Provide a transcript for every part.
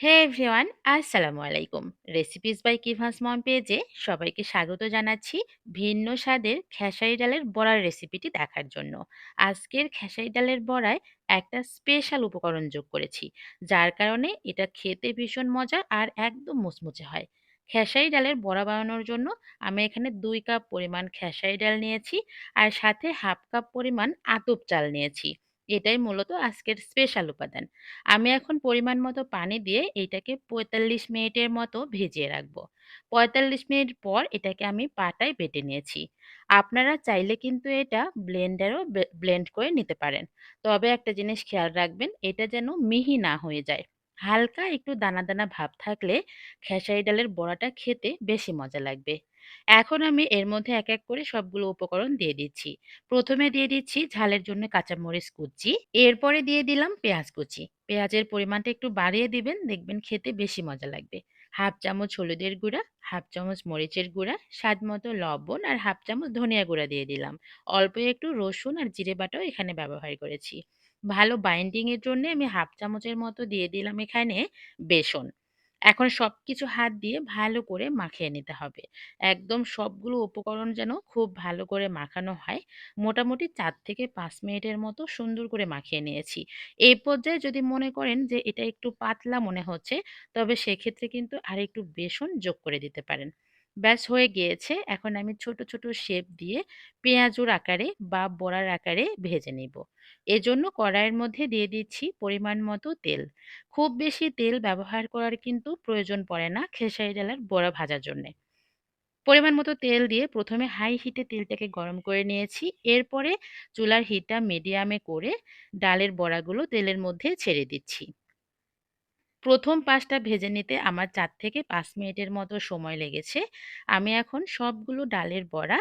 হে everyone আসসালামু আলাইকুম recipes by কিভাস মম পেজে সবাইকে স্বাগত জানাচ্ছি ভিন্ন স্বাদের খেসারি ডালের বড়ার রেসিপিটি দেখার জন্য। আজকের খেসারি ডালের বড়ায় একটা স্পেশাল উপকরণ যোগ করেছি, যার কারণে এটা খেতে ভীষণ মজা আর একদম মুচমুচে হয়। খেসারি ডালের বড়া বানানোর জন্য আমি এখানে দুই কাপ পরিমাণ খেসারি ডাল নিয়েছি আর সাথে হাফ কাপ পরিমাণ আতপ চাল নিয়েছি। এটাই মূলত আজকের স্পেশাল উপাদান। আমি এখন পরিমাণ মতো পানি দিয়ে এটাকে পঁয়তাল্লিশ মিনিটের মতো ভিজিয়ে রাখব। ৪৫ মিনিট পর এটাকে আমি পাটায় বেটে নিয়েছি। আপনারা চাইলে কিন্তু এটা ব্লেন্ডারও ব্লেন্ড করে নিতে পারেন। তবে একটা জিনিস খেয়াল রাখবেন, এটা যেন মিহি না হয়ে যায়। হালকা একটু দানা দানা ভাব থাকলে খেসারি ডালের বড়াটা খেতে বেশি মজা লাগবে। এখন আমি এর মধ্যে এক এক করে সবগুলো উপকরণ দিয়ে দিচ্ছি। প্রথমে দিয়ে দিচ্ছি ঝালের জন্য কাঁচামরিচ কুচি, এরপরে দিয়ে দিলাম পেঁয়াজ কুচি। পেঁয়াজের পরিমাণটা একটু বাড়িয়ে দিবেন, দেখবেন খেতে বেশি মজা লাগবে। হাফ চামচ হলুদের গুঁড়া, হাফ চামচ মরিচের গুঁড়া, স্বাদ মতো লবণ আর হাফ চামচ ধনিয়া গুঁড়া দিয়ে দিলাম। অল্প একটু রসুন আর জিরে বাটাও এখানে ব্যবহার করেছি। ভালো বাইন্ডিং এর জন্য আমি হাফ চামচের মতো দিয়ে দিলাম এখানে বেসন। এখন সব কিছু হাত দিয়ে ভালো করে মাখিয়ে নিতে হবে। একদম সবগুলো উপকরণ যেন খুব ভালো করে মাখানো হয়। মোটামুটি চার থেকে পাঁচ মিনিটের মতো সুন্দর করে মাখিয়ে নিয়েছি। এই পর্যায়ে যদি মনে করেন যে এটা একটু পাতলা মনে হচ্ছে, তবে সেক্ষেত্রে কিন্তু আর একটু বেসন যোগ করে দিতে পারেন। ব্যাস হয়ে গিয়েছে। এখন আমি ছোট ছোট শেপ দিয়ে পেঁয়াজুর আকারে বা বড়ার আকারে ভেজে নিব। এজন্য কড়াইয়ের মধ্যে দিয়ে দিচ্ছি পরিমাণ মতো তেল। খুব বেশি তেল ব্যবহার করার কিন্তু প্রয়োজন পড়ে না খেসারি ডালের বড়া ভাজার জন্যে। পরিমাণ মতো তেল দিয়ে প্রথমে হাই হিটে তেলটাকে গরম করে নিয়েছি। এরপরে চুলার হিটটা মিডিয়ামে করে ডালের বড়াগুলো তেলের মধ্যে ছেড়ে দিচ্ছি। প্রথম পাঁচটা ভেজে নিতে আমার চার থেকে পাঁচ মিনিটের মতো সময় লেগেছে। আমি এখন সবগুলো ডালের বড়া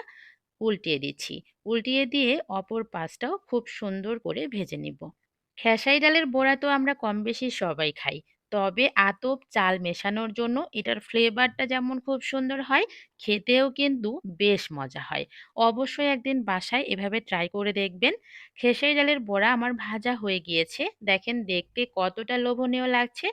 উল্টিয়ে দিচ্ছি। উল্টিয়ে দিয়ে অপর পাশটাও খুব সুন্দর করে ভেজে নিব। খেসাই ডালের বড়া তো আমরা কম বেশি সবাই খাই। তবে আতপ চাল মেশানোর জন্য এটার ফ্লেভারটা যেমন খুব সুন্দর হয়, খেতেও কিন্তু বেশ মজা হয়। অবশ্যই একদিন বাসায় এভাবে ট্রাই করে দেখবেন। খেসারি ডালের বড়া আমার ভাজা হয়ে গিয়েছে। দেখেন দেখতে কতটা লোভনীয় লাগছে।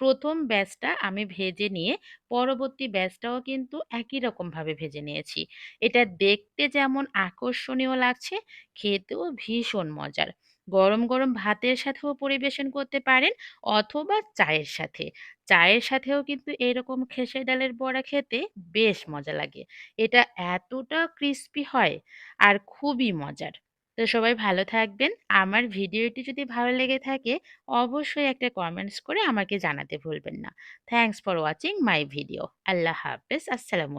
প্রথম ব্যাচটা আমি ভেজে নিয়ে পরবর্তী ব্যাচটাও কিন্তু একই রকমভাবে ভেজে নিয়েছি। এটা দেখতে যেমন আকর্ষণীয় লাগছে, খেতেও ভীষণ মজার। গরম গরম ভাতের সাথেও পরিবেশন করতে পারেন অথবা চায়ের সাথে। চায়ের সাথেও কিন্তু এরকম খেসারি ডালের বড়া খেতে বেশ মজা লাগে। এটা এতটা ক্রিস্পি হয় আর খুবই মজার। তো সবাই ভালো থাকবেন। আমার ভিডিওটি যদি ভালো লেগে থাকে অবশ্যই একটা কমেন্টস করে আমাকে জানাতে ভুলবেন না। Thanks for watching my video আল্লাহ হাফেজ। আসসালামু